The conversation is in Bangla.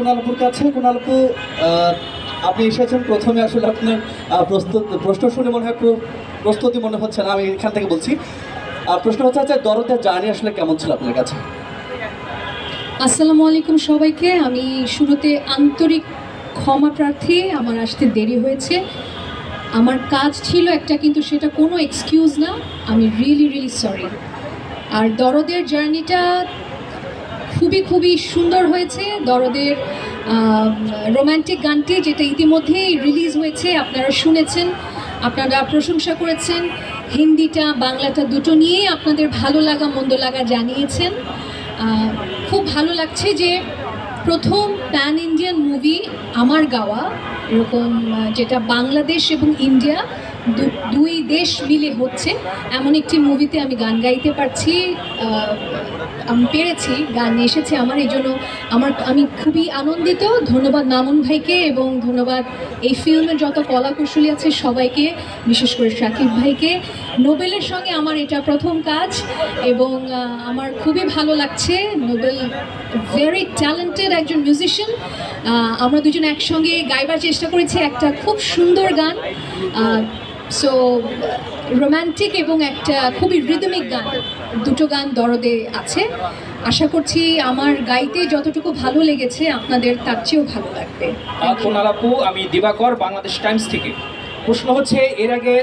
কুণালপুর কাছে, কুণালপু আপনি এসেছেন প্রথমে আসলে আপনার প্রস্তুত, প্রশ্ন শুনে মনে হয় প্র- প্রস্তুতি মনে হচ্ছে না, আমি এখান থেকে বলছি। প্রশ্ন হচ্ছে যে দরদের জার্নি আসলে কেমন ছিল আপনার কাছে? আসসালামু আলাইকুম সবাইকে। আমি শুরুতে আন্তরিক ক্ষমা প্রার্থী, আমার আসতে দেরি হয়েছে। আমার কাজ ছিল একটা, কিন্তু সেটা কোনো এক্সকিউজ না। আমি রিয়েলি রিয়েলি সরি আর দরদের জার্নিটা খুবই খুবই সুন্দর হয়েছে। দরদের রোম্যান্টিক গানটি যেটা ইতিমধ্যেই রিলিজ হয়েছে, আপনারা শুনেছেন, আপনারা প্রশংসা করেছেন। হিন্দিটা, বাংলাটা দুটো নিয়েই আপনাদের ভালো লাগা, মন্দ লাগা জানিয়েছেন। খুব ভালো লাগছে যে প্রথম প্যান ইন্ডিয়ান মুভি আমার গাওয়া, এরকম যেটা বাংলাদেশ এবং ইন্ডিয়া দুই দেশ মিলে হচ্ছে। এমন একটি মুভিতে আমি গান গাইতে পারছি আমি পেরেছি, গান এসেছে আমার, এই জন্য আমার, আমি খুবই আনন্দিত। ধন্যবাদ মামুন ভাইকে এবং ধন্যবাদ এই ফিল্মের যত কলা কুশলী আছে সবাইকে, বিশেষ করে শাকিব ভাইকে। নোবেলের সঙ্গে আমার এটা প্রথম কাজ এবং আমার খুবই ভালো লাগছে। নোবেল ভেরি ট্যালেন্টেড একজন মিউজিশিয়ান আমরা দুজন একসঙ্গে গাইবার চেষ্টা করেছি একটা খুব সুন্দর গান। সো রোম্যান্টিক এবং একটা খুবই রিদমিক গান, দুটো গান দরদে আছে। আশা করছি আমার গাইতে যতটুকু ভালো লেগেছে, আপনাদের তার চেয়েও ভালো লাগবে। আপু আমি দিবাকর, বাংলাদেশ টাইমস থেকে। প্রশ্ন হচ্ছে, এর আগে